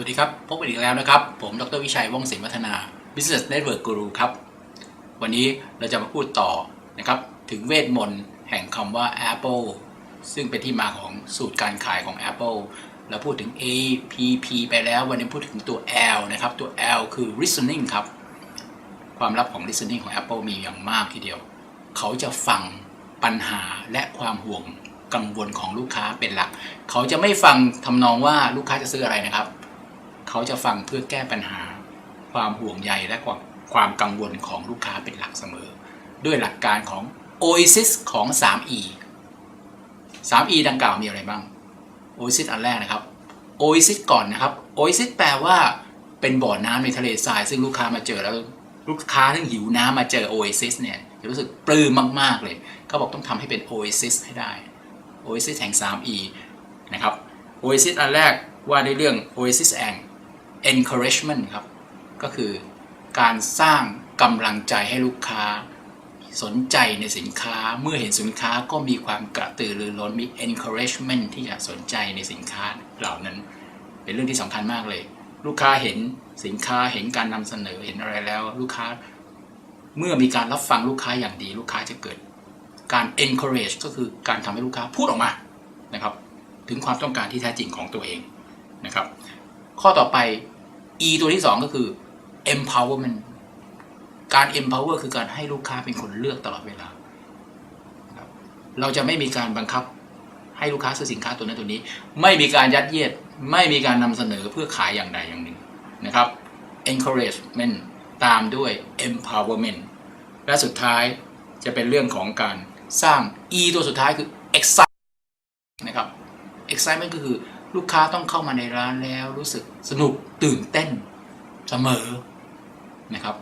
วัสดีครับ พบกันอีกแล้วนะครับ ผมดรวิชัยว่องศิลป์วัฒนา Business Network Guru ครับ วันนี้เราจะมาพูดต่อนะครับ ถึงเวทมนต์แห่งคำว่า Apple ซึ่งเป็นที่มาของสูตรการขายของ Apple เราพูดถึง A P P ไปแล้ว วันนี้พูดถึงตัว L นะครับ ตัว L คือ listening ครับ ความลับของ listening ของ Apple มีอย่างมากทีเดียว เขาจะฟังปัญหาและความห่วงกังวลของลูกค้าเป็นหลัก เขาจะไม่ฟังทำนองว่าลูกค้าจะซื้ออะไรนะครับ เขาจะฟังเพื่อแก้ปัญหา ความห่วงใยและความความกังวลของลูกค้าเป็นหลักเสมอ ด้วยหลักการของ OASIS ของ 3E 3E ดังกล่าวมีอะไรบ้าง OASIS อันแรกนะครับ OASIS ก่อนนะครับ OASIS แปลว่าเป็นบ่อน้ำในทะเลทราย ซึ่งลูกค้ามาเจอแล้วลูกค้าที่หิวน้ำมาเจอ Oasis เนี่ยจะรู้สึกปลื้มมากๆเลยเขาบอกต้องทำให้เป็น Oasis ให้ได้ Oasis แห่ง 3E นะครับ Oasis อันแรกว่าในเรื่อง Oasis and encouragement ครับ ก็คือการสร้างกำลังใจให้ลูกค้า สนใจในสินค้าเมื่อเห็นสินค้าก็มีความกระตือรือร้นมี encouragement ที่จะสนใจในสินค้าเหล่านั้น เป็นเรื่องที่สำคัญมากเลย ลูกค้าเห็นสินค้าเห็นการนำเสนอเห็นอะไรแล้ว ลูกค้า เมื่อมีการรับฟังลูกค้าอย่างดี ลูกค้าจะเกิด การ encourage ก็คือการทำให้ลูกค้าพูดออกมานะครับ ถึงความต้องการที่แท้จริงของตัวเองนะครับ ข้อต่อไป E ตัวที่2ก็คือ empowerment การ empower คือการให้ลูกค้าเป็นคนเลือกตลอดเวลา เราจะไม่มีการบังคับให้ลูกค้าซื้อสินค้าตัวนั้นตัวนี้ ไม่มีการยัดเยียด ไม่มีการนำเสนอเพื่อขายอย่างใดอย่างหนึ่งนะครับ encouragement ตามด้วย empowerment และสุดท้ายจะเป็นเรื่องของการสร้าง E ตัวสุดท้ายคือ excite นะครับ excitement ก็คือ ลูกค้าต้องเข้ามาในร้านแล้วรู้สึกสนุกตื่นเต้นเสมอนะครับ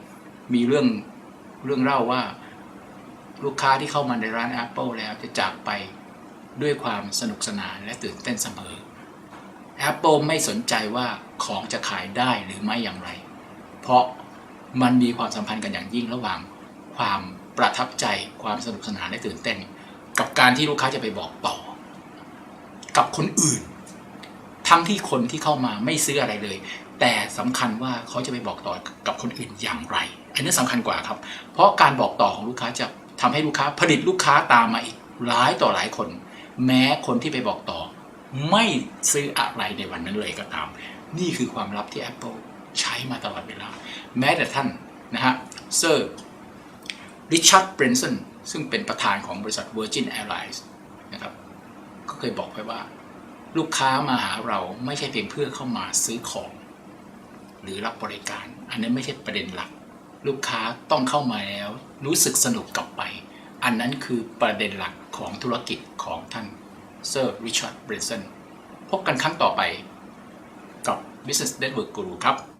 มีเรื่องเรื่องเล่าว่า ลูกค้าที่เข้ามาในร้าน Apple แล้วจะจากไปด้วยความสนุกสนานและตื่นเต้นเสมอ Apple ไม่สนใจว่าของจะขายได้หรือไม่อย่างไร เพราะมันมีความสัมพันธ์กันอย่างยิ่งระหว่าง ความประทับใจความสนุกสนานและตื่นเต้น กับการที่ลูกค้าจะไปบอกต่อ กับคนอื่น ทั้งที่คนที่เข้ามาไม่ซื้ออะไรเลย แต่สำคัญว่าเขาจะไปบอกต่อกับคนอื่นอย่างไร อันนี้สำคัญกว่าครับ เพราะการบอกต่อของลูกค้าจะทำให้ลูกค้าผลิตลูกค้าตามมาอีกหลายต่อหลายคน แม้คนที่ไปบอกต่อ ไม่ซื้ออะไรในวันนั้นเลยก็ตาม นี่คือความลับที่ Apple ใช้มาตลอดเวลา แม้แต่ท่านนะฮะเซอร์ริชาร์ดเบรนสันซึ่งเป็นประธานของบริษัท Virgin Airlines นะครับก็เคยบอกไว้ว่า ลูกค้ามาหาเราไม่ใช่เพียงเพื่อเข้ามาซื้อของ หรือรับบริการ อันนั้นไม่ใช่ประเด็นหลัก ลูกค้าต้องเข้ามาแล้ว รู้สึกสนุกกลับไป อันนั้นคือประเด็นหลักของธุรกิจของท่านเซอร์ริชาร์ดเบรนสันพบกันครั้งต่อไปกับ Business Network Guru ครับ